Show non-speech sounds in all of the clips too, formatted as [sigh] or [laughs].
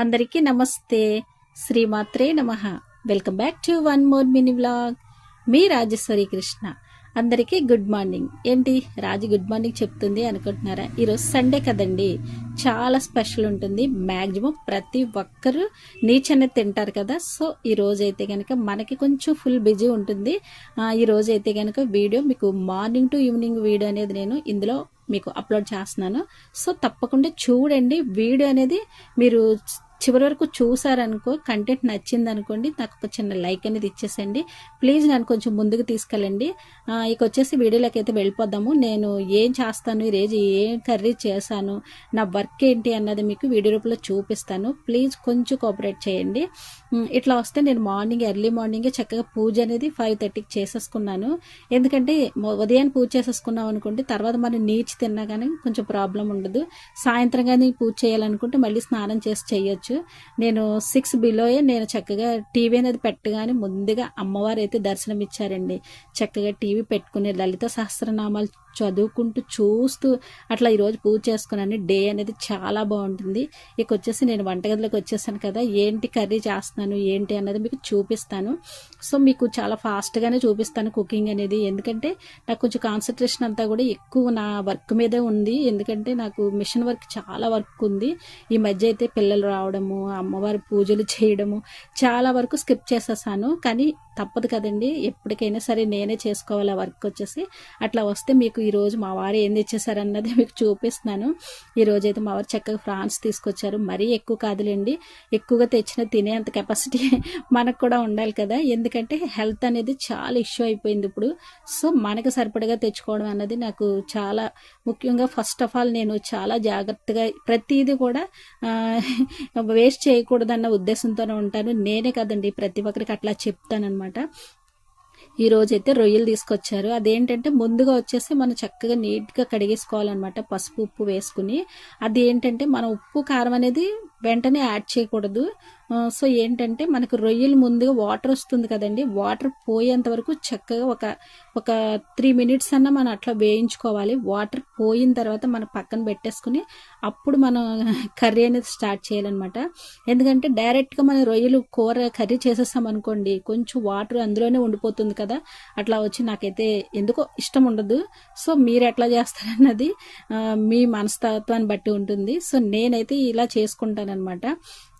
అందరికీ నమస్తే. శ్రీమాత్రే నమ. Welcome back to one more mini vlog మీ రాజేశ్వరి కృష్ణ. అందరికీ గుడ్ మార్నింగ్ ఏంటి? రాజు గుడ్ మార్నింగ్ చెప్తుంది అనుకుంటున్నారా? ఈరోజు సండే కదండి. చాలా స్పెషల్ ఉంటుంది. మ్యాక్సిమం ప్రతి ఒక్కరు నీచనే అనేది తింటారు కదా. సో ఈ రోజు అయితే కనుక మనకి కొంచెం ఫుల్ బిజీ ఉంటుంది. ఈ రోజు అయితే కనుక వీడియో మీకు మార్నింగ్ టు ఈవినింగ్ వీడియో అనేది నేను ఇందులో మీకు అప్లోడ్ చేస్తున్నాను. సో తప్పకుండా చూడండి. వీడియో అనేది మీరు చివరి వరకు చూసారనుకో కంటెంట్ నచ్చింది అనుకోండి నాకు ఒక చిన్న లైక్ అనేది ఇచ్చేసండి ప్లీజ్ నన్ను కొంచెం ముందుకు తీసుకెళ్ళండి. ఇక వచ్చేసి వీడియోలోకి అయితే వెళ్ళిపోదాము. నేను ఏం చేస్తాను ఈరోజు ఏం కర్రీ చేశాను నా వర్క్ ఏంటి అన్నది మీకు వీడియో రూపంలో చూపిస్తాను. ప్లీజ్ కొంచెం కోఆపరేట్ చేయండి. ఇట్లా వస్తే నేను మార్నింగ్ ఎర్లీ మార్నింగే చక్కగా పూజ అనేది ఫైవ్ థర్టీకి చేసేసుకున్నాను. ఎందుకంటే ఉదయాన్నే పూజ చేసేసుకున్నాం అనుకోండి తర్వాత మనం నీచి తిన్నా కానీ కొంచెం ప్రాబ్లం ఉండదు. సాయంత్రం కానీ పూజ చేయాలనుకుంటే మళ్ళీ స్నానం చేసి చేయొచ్చు. నేను సిక్స్ బిలోయే నేను చక్కగా టీవీ అనేది పెట్టగానే ముందుగా అమ్మవారు అయితే దర్శనం ఇచ్చారండి చక్కగా టీవీ పెట్టుకుని లలిత సహస్రనామాలు చదువుకుంటూ చూస్తూ అట్లా ఈరోజు పూజ చేసుకున్నాను. డే అనేది చాలా బాగుంటుంది. ఇక వచ్చేసి నేను వంటగదిలోకి వచ్చేసాను కదా. ఏంటి కర్రీ చేస్తున్నాను? ఏంటి అన్నది మీకు చూపిస్తాను. సో మీకు చాలా ఫాస్ట్గానే చూపిస్తాను కుకింగ్ అనేది. ఎందుకంటే నాకు కొంచెం కాన్సన్ట్రేషన్ అంతా కూడా ఎక్కువ నా వర్క్ మీదే ఉంది. ఎందుకంటే నాకు మిషన్ వర్క్ చాలా వర్క్ ఉంది. ఈ మధ్య అయితే పిల్లలు రావడము అమ్మవారి పూజలు చేయడము చాలా వరకు స్కిప్ చేసేసాను. కానీ తప్పదు కదండి. ఎప్పటికైనా సరే నేనే చేసుకోవాలి ఆ వర్క్ వచ్చేసి. అట్లా వస్తే మీకు ఈరోజు మా వారు ఏం తెచ్చేసారన్నది మీకు చూపిస్తున్నాను. ఈరోజు అయితే మా వారు చక్కగా ఫ్రాన్స్ తీసుకొచ్చారు. మరీ ఎక్కువ కాదులేండి ఎక్కువగా తెచ్చిన తినే అంత కెపాసిటీ మనకు కూడా ఉండాలి కదా. ఎందుకంటే హెల్త్ అనేది చాలా ఇష్యూ అయిపోయింది ఇప్పుడు. సో మనకు సరిపడగా తెచ్చుకోవడం అన్నది నాకు చాలా ముఖ్యంగా ఫస్ట్ ఆఫ్ ఆల్ నేను చాలా జాగ్రత్తగా ప్రతిదీ కూడా వేస్ట్ చేయకూడదన్న ఉద్దేశంతోనే ఉంటాను. నేనే కదండి ప్రతి ఒక్కరికి అట్లా చెప్తానమాట ఈ రోజు అయితే రొయ్యలు తీసుకొచ్చారు. అదేంటంటే ముందుగా వచ్చేసి మనం చక్కగా నీట్గా కడిగేసుకోవాలన్నమాట. పసుపు ఉప్పు వేసుకుని. అది ఏంటంటే మనం ఉప్పు కారం అనేది వెంటనే యాడ్ చేయకూడదు. సో ఏంటంటే మనకు రొయ్యలు ముందుగా వాటర్ వస్తుంది కదండి. వాటర్ పోయేంత వరకు చక్కగా ఒక ఒక త్రీ మినిట్స్ అన్న మనం అట్లా వేయించుకోవాలి. వాటర్ పోయిన తర్వాత మనం పక్కన పెట్టేసుకుని అప్పుడు మనం [laughs] కర్రీ అనేది స్టార్ట్ చేయాలన్నమాట. ఎందుకంటే డైరెక్ట్గా మనం రొయ్యలు కూర కర్రీ చేసేస్తాం అనుకోండి కొంచెం వాటర్ అందులోనే ఉండిపోతుంది కదా. అట్లా వచ్చి నాకైతే ఎందుకో ఇష్టం ఉండదు. సో మీరు ఎట్లా చేస్తారన్నది మీ మనస్తత్వాన్ని బట్టి ఉంటుంది. సో నేనైతే ఇలా చేసుకుంటాను అనమాట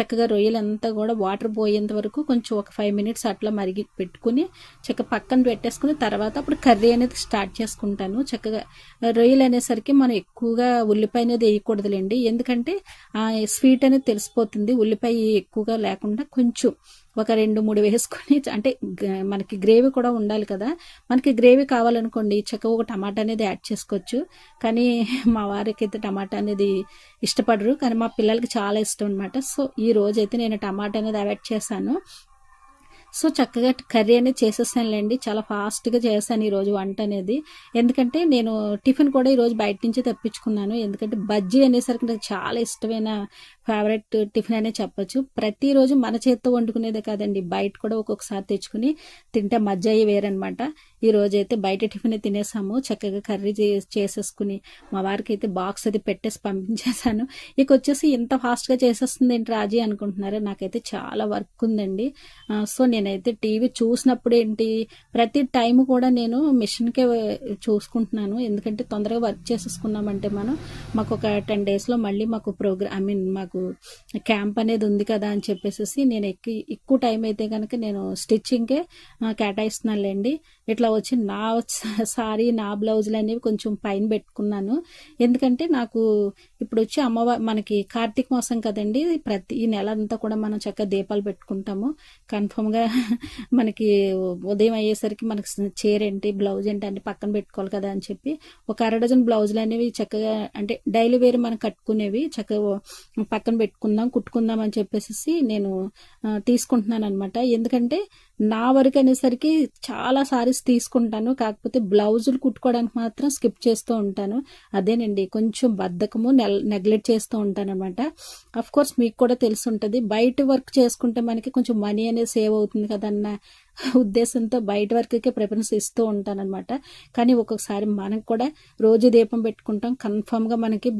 చక్కగా రొయ్యలంతా కూడా వాటర్ పోయేంత వరకు కొంచెం ఒక ఫైవ్ మినిట్స్ అట్లా మరిగి పెట్టుకుని చక్కగా పక్కన పెట్టేసుకుని తర్వాత అప్పుడు కర్రీ అనేది స్టార్ట్ చేసుకుంటాను. చక్కగా రొయ్యలు అనేసరికి మనం ఎక్కువగా ఉల్లిపాయ అనేది వేయకూడదులేండి. ఎందుకంటే ఆ స్వీట్ అనేది తెలిసిపోతుంది. ఉల్లిపాయ ఎక్కువగా లేకుండా కొంచెం ఒక రెండు మూడు వేసుకొని అంటే గ- మనకి గ్రేవీ కూడా ఉండాలి కదా. మనకి గ్రేవీ కావాలనుకోండి చక్కగా ఒక టమాటా అనేది యాడ్ చేసుకోవచ్చు. కానీ మా వారికి అయితే టమాటా అనేది ఇష్టపడరు. కానీ మా పిల్లలకి చాలా ఇష్టం అనమాట సో ఈ రోజైతే నేను టమాటా అనేది అవాయిడ్ చేశాను. సో చక్కగా కర్రీ అనేది చేసేసానులేండి. చాలా ఫాస్ట్గా చేశాను ఈరోజు వంట అనేది. ఎందుకంటే నేను టిఫిన్ కూడా ఈరోజు బయట నుంచి తెప్పించుకున్నాను. ఎందుకంటే బజ్జీ అనేసరికి నాకు చాలా ఇష్టమైన ఫేవరెట్ టిఫిన్ అనే చెప్పొచ్చు. ప్రతిరోజు మన చేత్తో వండుకునేదే కాదండి. బయట కూడా ఒక్కొక్కసారి తెచ్చుకుని తింటే మజ్జ అయ్యి వేరనమాట ఈ రోజు అయితే బయట టిఫిన్ తినేసాము. చక్కగా కర్రీ చే- చేసేసుకుని మా వారికి అయితే బాక్స్ అది పెట్టేసి పంపించేశాను. ఇక వచ్చేసి ఇంత ఫాస్ట్గా చేసేస్తుంది ఏంటి రాజీ అనుకుంటున్నారు? నాకైతే చాలా వర్క్ ఉందండి సో నేనైతే టీవీ చూసినప్పుడు ఏంటి ప్రతి టైం కూడా నేను మిషన్కే చూసుకుంటున్నాను. ఎందుకంటే తొందరగా వర్క్ చేసేసుకున్నామంటే మనం మాకు ఒక టెన్ డేస్లో మళ్ళీ మాకు ప్రోగ్రామ్ ఐ మీన్ మాకు నాకు క్యాంప్ అనేది ఉంది కదా అని చెప్పేసి నేను ఎక్కి ఎక్కువ టైం అయితే కనుక నేను స్టిచ్చింగ్కే కేటాయిస్తున్నానులేండి. ఇట్లా వచ్చి నా సారీ నా బ్లౌజులు అనేవి కొంచెం పైన పెట్టుకున్నాను. ఎందుకంటే నాకు ఇప్పుడు వచ్చి అమ్మవారి మనకి కార్తీక మాసం కదండి ప్రతి ఈ నెల అంతా కూడా మనం చక్కగా దీపాలు పెట్టుకుంటాము. కన్ఫర్మ్గా [laughs] మనకి ఉదయం అయ్యేసరికి మనకి చీర ఏంటి బ్లౌజ్ ఏంటి అన్ని పక్కన పెట్టుకోవాలి కదా అని చెప్పి ఒక అర డజన్ బ్లౌజులు అనేవి చక్కగా అంటే డైలీ వేర్ మనం కట్టుకునేవి చక్కగా పక్కన పెట్టుకుందాం కుట్టుకుందాం అని చెప్పేసి నేను తీసుకుంటున్నాను అనమాట ఎందుకంటే నా వరకు అనేసరికి చాలా సారీస్ తీసుకుంటాను. కాకపోతే బ్లౌజులు కుట్టుకోవడానికి మాత్రం స్కిప్ చేస్తూ ఉంటాను. అదేనండి కొంచెం బద్ధకము నెగ్లెక్ట్ చేస్తూ ఉంటాను అనమాట అఫ్ కోర్స్ మీకు కూడా తెలిసి ఉంటుంది బయట వర్క్ చేసుకుంటే మనకి కొంచెం మనీ అనేది సేవ్ అవుతుంది కదన్న ఉద్దేశంతో బయట వరకుకే ప్రిఫరెన్స్ ఇస్తూ ఉంటానన్నమాట. కానీ ఒక్కొక్కసారి మనకు కూడా రోజు దీపం పెట్టుకుంటాం. కన్ఫామ్గా మనకి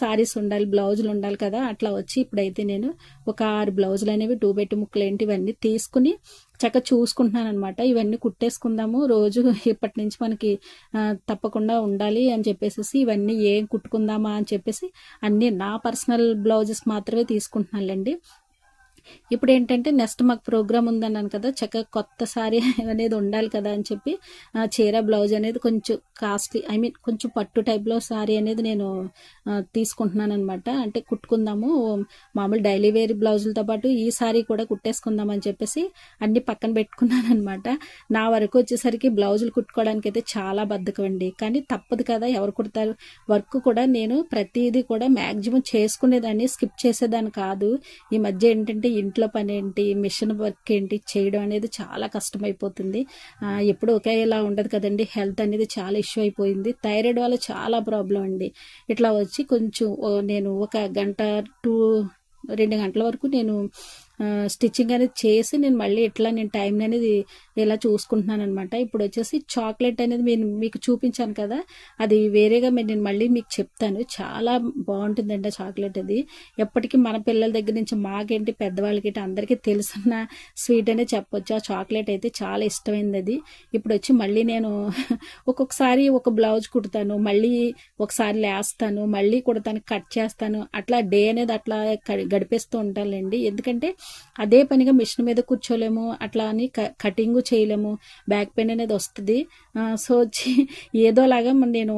సారీస్ ఉండాలి బ్లౌజులు ఉండాలి కదా. అట్లా వచ్చి ఇప్పుడైతే నేను ఒక ఆరు బ్లౌజులు అనేవి టూ బెట్టి ముక్కలు ఏంటి ఇవన్నీ తీసుకుని చక్కగా చూసుకుంటున్నాను అనమాట ఇవన్నీ కుట్టేసుకుందాము. రోజు ఇప్పటి నుంచి మనకి తప్పకుండా ఉండాలి అని చెప్పేసి ఇవన్నీ ఏం కుట్టుకుందామా అని చెప్పేసి అన్నీ నా పర్సనల్ బ్లౌజెస్ మాత్రమే తీసుకుంటున్నానులేండి. ఇప్పుడు ఏంటంటే నెక్స్ట్ మాకు ప్రోగ్రామ్ ఉందన్నాను కదా చక్కగా కొత్త సారీ అనేది ఉండాలి కదా అని చెప్పి చీర బ్లౌజ్ అనేది కొంచెం కాస్ట్లీ ఐ మీన్ కొంచెం పట్టు టైప్లో సారీ అనేది నేను తీసుకుంటున్నాను అనమాట అంటే కుట్టుకుందాము మామూలు డైలీ వేర్ బ్లౌజులతో పాటు ఈ సారీ కూడా కుట్టేసుకుందాం అని చెప్పేసి అన్ని పక్కన పెట్టుకున్నాను అనమాట నా వరకు వచ్చేసరికి బ్లౌజులు కుట్టుకోవడానికి అయితే చాలా బద్ధకం అండి కానీ తప్పదు కదా ఎవరు కుడతారు? వర్క్ కూడా నేను ప్రతిదీ కూడా మ్యాక్సిమం చేసుకునేదాన్ని స్కిప్ చేసేదాన్ని కాదు. ఈ మధ్య ఏంటంటే ఇంట్లో పని ఏంటి మిషన్ వర్క్ ఏంటి చేయడం అనేది చాలా కష్టమైపోతుంది. ఎప్పుడు ఒకేలా ఉండదు కదండి. హెల్త్ అనేది చాలా ఇష్యూ అయిపోయింది. థైరాయిడ్ వల్ల చాలా ప్రాబ్లం అండి. ఇట్లా వచ్చి కొంచెం నేను ఒక గంట టూ రెండు గంటల వరకు నేను స్టిచ్చింగ్ అనేది చేసి నేను మళ్ళీ ఇట్లా నేను టైం అనేది ఇలా చూసుకుంటున్నాను అనమాట ఇప్పుడు వచ్చేసి చాక్లెట్ అనేది నేను మీకు చూపించాను కదా అది వేరేగా నేను మళ్ళీ మీకు చెప్తాను. చాలా బాగుంటుందండి చాక్లెట్ అది. ఎప్పటికీ మన పిల్లల దగ్గర నుంచి మాకేంటి పెద్దవాళ్ళకి అందరికీ తెలిసిన స్వీట్ అనే చెప్పొచ్చు. ఆ చాక్లెట్ అయితే చాలా ఇష్టమైంది అది. ఇప్పుడు వచ్చి మళ్ళీ నేను [laughs] ఒక్కొక్కసారి ఒక బ్లౌజ్ కుడతాను మళ్ళీ ఒకసారి లేస్తాను మళ్ళీ కుడతాను కట్ చేస్తాను. అట్లా డే అనేది అట్లా గడిపేస్తూ ఉంటానులేండి. ఎందుకంటే అదే పనిగా మిషన్ మీద కూర్చోలేము అట్లా అని కటింగ్ చేయలేము. బ్యాక్ పెయిన్ అనేది వస్తుంది. సో వచ్చి ఏదోలాగా నేను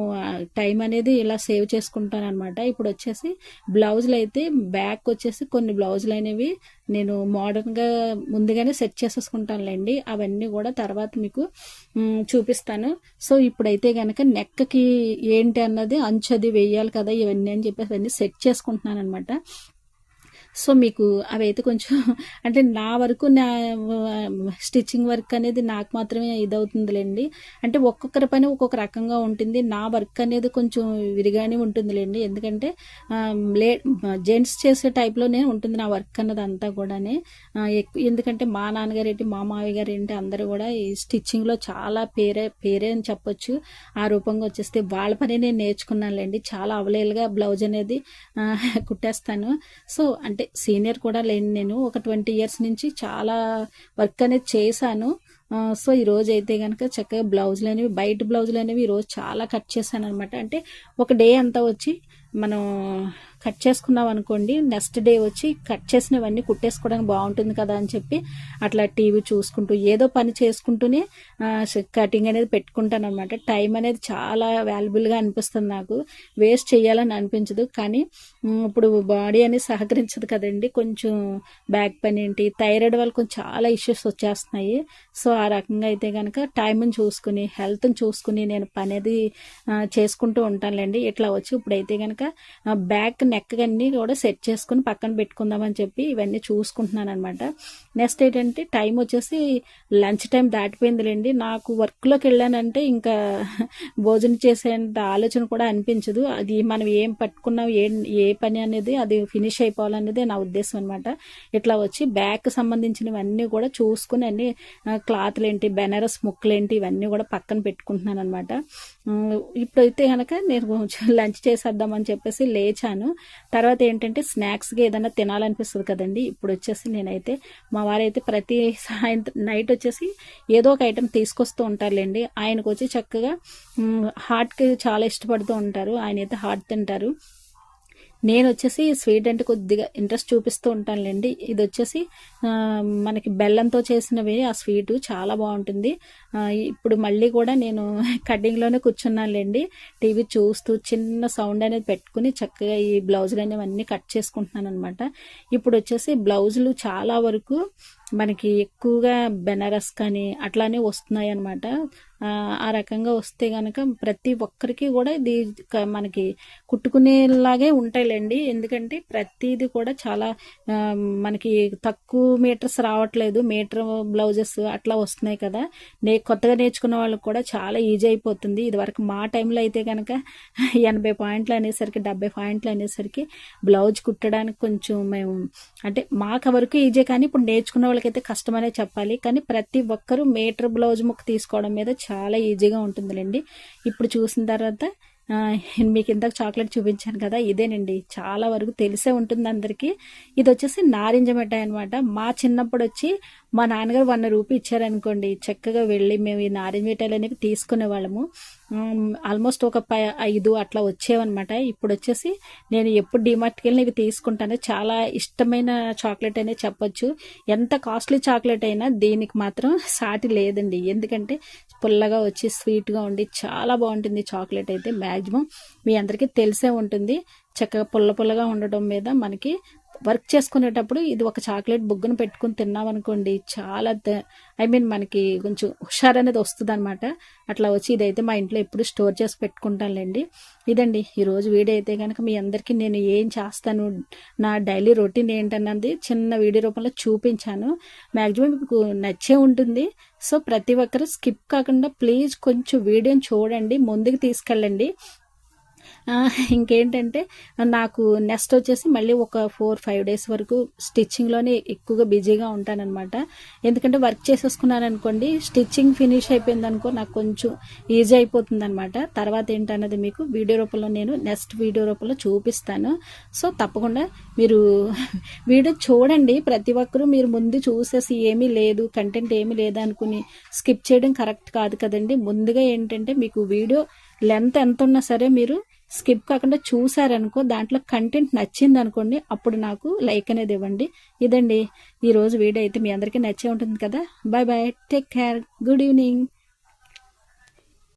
టైం అనేది ఇలా సేవ్ చేసుకుంటాను అనమాట ఇప్పుడు వచ్చేసి బ్లౌజులు అయితే బ్యాక్ వచ్చేసి కొన్ని బ్లౌజులు అనేవి నేను మోడర్న్గా ముందుగానే సెట్ చేసేసుకుంటానులేండి. అవన్నీ కూడా తర్వాత మీకు చూపిస్తాను. సో ఇప్పుడైతే కనుక నెక్కకి ఏంటి అన్నది అంచది వేయాలి కదా ఇవన్నీ అని చెప్పేసి అన్నీ సెట్ చేసుకుంటున్నాను అనమాట సో మీకు అవి అయితే కొంచెం [laughs] అంటే నా వరకు నా స్టిచ్చింగ్ వర్క్ అనేది నాకు మాత్రమే ఇదవుతుందిలేండి. అంటే ఒక్కొక్కరి పని ఒక్కొక్క రకంగా ఉంటుంది. నా వర్క్ అనేది కొంచెం విరిగానే ఉంటుందిలేండి. ఎందుకంటే లే జెంట్స్ చేసే టైప్లోనే ఉంటుంది నా వర్క్ అన్నది అంతా కూడానే ఎందుకంటే మా నాన్నగారు ఏంటి మా మావి గారు ఏంటి అందరూ కూడా ఈ స్టిచ్చింగ్లో చాలా పేరే పేరే అని చెప్పొచ్చు. ఆ రూపంగా వచ్చేస్తే వాళ్ళ పని నేను నేర్చుకున్నానులేండి. చాలా అవలేలుగా బ్లౌజ్ అనేది [laughs] కుట్టేస్తాను. సో అంటే అంటే సీనియర్ కూడా లేని నేను ఒక ట్వంటీ ఇయర్స్ నుంచి చాలా వర్క్ అనేది చేశాను. సో ఈ రోజు అయితే కనుక చక్కగా బ్లౌజులు అనేవి బయట బ్లౌజులు అనేవి ఈరోజు చాలా కట్ చేశాను అనమాట అంటే ఒక డే అంతా వచ్చి మనం కట్ చేసుకున్నాం అనుకోండి నెక్స్ట్ డే వచ్చి కట్ చేసినవన్నీ కుట్టేసుకోవడానికి బాగుంటుంది కదా అని చెప్పి అట్లా టీవీ చూసుకుంటూ ఏదో పని చేసుకుంటూనే కటింగ్ అనేది పెట్టుకుంటాను అనమాట టైం అనేది చాలా వాల్యుబుల్గా అనిపిస్తుంది నాకు. వేస్ట్ చేయాలని అనిపించదు కానీ ఇప్పుడు బాడీ అనేది సహకరించదు కదండి. కొంచెం బ్యాక్ పెయిన్ ఏంటి థైరాయిడ్ వల్ల కొంచెం చాలా ఇష్యూస్ వచ్చేస్తున్నాయి. సో ఆ రకంగా అయితే కనుక టైంని చూసుకుని హెల్త్ని చూసుకుని నేను పని అది చేసుకుంటూ ఉంటానులేండి. ఇట్లా వచ్చి ఇప్పుడైతే కనుక బ్యాక్ నెక్ అన్నీ కూడా సెట్ చేసుకుని పక్కన పెట్టుకుందామని చెప్పి ఇవన్నీ చూసుకుంటున్నాను అనమాట నెక్స్ట్ ఏంటంటే టైం వచ్చేసి లంచ్ టైం దాటిపోయిందిలేండి. నాకు వర్క్లోకి వెళ్ళానంటే ఇంకా భోజనం చేసేంత ఆలోచన కూడా అనిపించదు. అది మనం ఏం పట్టుకున్నాం ఏ ఏ పని అనేది అది ఫినిష్ అయిపోవాలనేది నా ఉద్దేశం అనమాట ఇట్లా వచ్చి బ్యాక్ సంబంధించినవన్నీ కూడా చూసుకుని అన్ని క్లాత్లు ఏంటి బెనారస్ ముక్కలు ఏంటి ఇవన్నీ కూడా పక్కన పెట్టుకుంటున్నాను అనమాట ఇప్పుడైతే కనుక నేను [laughs] లంచ్ చేసేద్దామని చెప్పేసి లేచాను. తర్వాత ఏంటంటే స్నాక్స్గా ఏదైనా తినాలనిపిస్తుంది కదండి. ఇప్పుడు వచ్చేసి నేనైతే మా వారైతే ప్రతి సాయంత్రం నైట్ వచ్చేసి ఏదో ఒక ఐటెం తీసుకొస్తూ ఉంటారులేండి. ఆయనకు వచ్చి చక్కగా హార్ట్కి చాలా ఇష్టపడుతూ ఉంటారు. ఆయన అయితే హార్ట్ తింటారు. నేను వచ్చేసి స్వీట్ అంటే కొద్దిగా ఇంట్రెస్ట్ చూపిస్తూ ఉంటానులేండి. ఇది వచ్చేసి మనకి బెల్లంతో చేసినవి ఆ స్వీటు చాలా బాగుంటుంది. ఇప్పుడు మళ్ళీ కూడా నేను [laughs] కటింగ్లోనే కూర్చున్నానులేండి. టీవీ చూస్తూ చిన్న సౌండ్ అనేది పెట్టుకుని చక్కగా ఈ బ్లౌజులు అనేవి అన్నీ కట్ చేసుకుంటున్నాను అనమాట ఇప్పుడు వచ్చేసి బ్లౌజులు చాలా వరకు మనకి ఎక్కువగా బెనారస్ కానీ అట్లానే వస్తున్నాయి అనమాట ఆ రకంగా వస్తే కనుక ప్రతి ఒక్కరికి కూడా ఇది మనకి కుట్టుకునేలాగే ఉంటాయిలేండి. ఎందుకంటే ప్రతిది కూడా చాలా మనకి తక్కువ మీటర్స్ రావట్లేదు. మీటర్ బ్లౌజెస్ అట్లా వస్తున్నాయి కదా. నే కొత్తగా నేర్చుకున్న వాళ్ళకి కూడా చాలా ఈజీ అయిపోతుంది. ఇదివరకు మా టైంలో అయితే కనుక ఎనభై పాయింట్లు అనేసరికి డెబ్బై పాయింట్లు అనేసరికి బ్లౌజ్ కుట్టడానికి కొంచెం మేము అంటే మాకు వరకు ఈజీ కానీ ఇప్పుడు నేర్చుకున్న వాళ్ళకి వాళ్ళకైతే కష్టమనే చెప్పాలి. కానీ ప్రతి ఒక్కరూ మీటర్ బ్లౌజ్ ముక్క తీసుకోవడం మీద చాలా ఈజీగా ఉంటుందిలేండి. ఇప్పుడు చూసిన తర్వాత మీకు ఇందాక చాక్లెట్ చూపించాను కదా ఇదేనండి. చాలా వరకు తెలిసే ఉంటుంది అందరికీ. ఇది వచ్చేసి నారింజ మిఠాయి అనమాట మా చిన్నప్పుడు వచ్చి మా నాన్నగారు వన్ రూపీ ఇచ్చారనుకోండి. చక్కగా వెళ్ళి మేము ఈ నారింజ మిఠాయిలు అనేవి తీసుకునే వాళ్ళము. ఆల్మోస్ట్ ఒక పై ఐదు అట్లా వచ్చేవన్నమాట. ఇప్పుడు వచ్చేసి నేను ఎప్పుడు డిమార్ట్కి వెళ్ళి ఇవి తీసుకుంటాను. చాలా ఇష్టమైన చాక్లెట్ అనే చెప్పొచ్చు. ఎంత కాస్ట్లీ చాక్లెట్ అయినా దీనికి మాత్రం సాటి లేదండి. ఎందుకంటే పుల్లగా వచ్చి స్వీట్గా ఉండి చాలా బాగుంటుంది చాక్లెట్ అయితే మ్యాక్సిమం మీ అందరికీ తెలిసే ఉంటుంది. చక్కగా పుల్ల పుల్లగా ఉండటం మీద మనకి వర్క్ చేసుకునేటప్పుడు ఇది ఒక చాక్లెట్ బుగ్గను పెట్టుకుని తిన్నామనుకోండి చాలా ఐ మీన్ మనకి కొంచెం హుషారు అనేది వస్తుంది అనమాట అట్లా వచ్చి ఇదైతే మా ఇంట్లో ఎప్పుడు స్టోర్ చేసి పెట్టుకుంటానులేండి. ఇదండి ఈరోజు వీడియో అయితే కనుక మీ అందరికీ నేను ఏం చేస్తాను నా డైలీ రొటీన్ ఏంటన్నది చిన్న వీడియో రూపంలో చూపించాను. మ్యాక్సిమం మీకు నచ్చే ఉంటుంది. సో ప్రతి ఒక్కరు స్కిప్ కాకుండా ప్లీజ్ కొంచెం వీడియోని చూడండి ముందుకు తీసుకెళ్ళండి. ఇంకేంటంటే నాకు నెక్స్ట్ వచ్చేసి మళ్ళీ ఒక ఫోర్ ఫైవ్ డేస్ వరకు స్టిచ్చింగ్లోనే ఎక్కువగా బిజీగా ఉంటానన్నమాట. ఎందుకంటే వర్క్ చేసేసుకున్నాను అనుకోండి స్టిచ్చింగ్ ఫినిష్ అయిపోయింది అనుకో నాకు కొంచెం ఈజీ అయిపోతుంది అనమాట తర్వాత ఏంటన్నది మీకు వీడియో రూపంలో నేను నెక్స్ట్ వీడియో రూపంలో చూపిస్తాను. సో తప్పకుండా మీరు [laughs] వీడియో చూడండి. ప్రతి ఒక్కరూ మీరు ముందు చూసేసి ఏమీ లేదు కంటెంట్ ఏమీ లేదు అనుకుని స్కిప్ చేయడం కరెక్ట్ కాదు కదండి. ముందుగా ఏంటంటే మీకు వీడియో లెంత్ ఎంత ఉన్నా సరే మీరు స్కిప్ కాకుండా చూసారనుకో దాంట్లో కంటెంట్ నచ్చింది అనుకోండి అప్పుడు నాకు లైక్ అనేది ఇవ్వండి. ఇదండి. ఈరోజు వీడియో అయితే మీ అందరికీ నచ్చే ఉంటుంది కదా. Bye bye take care good evening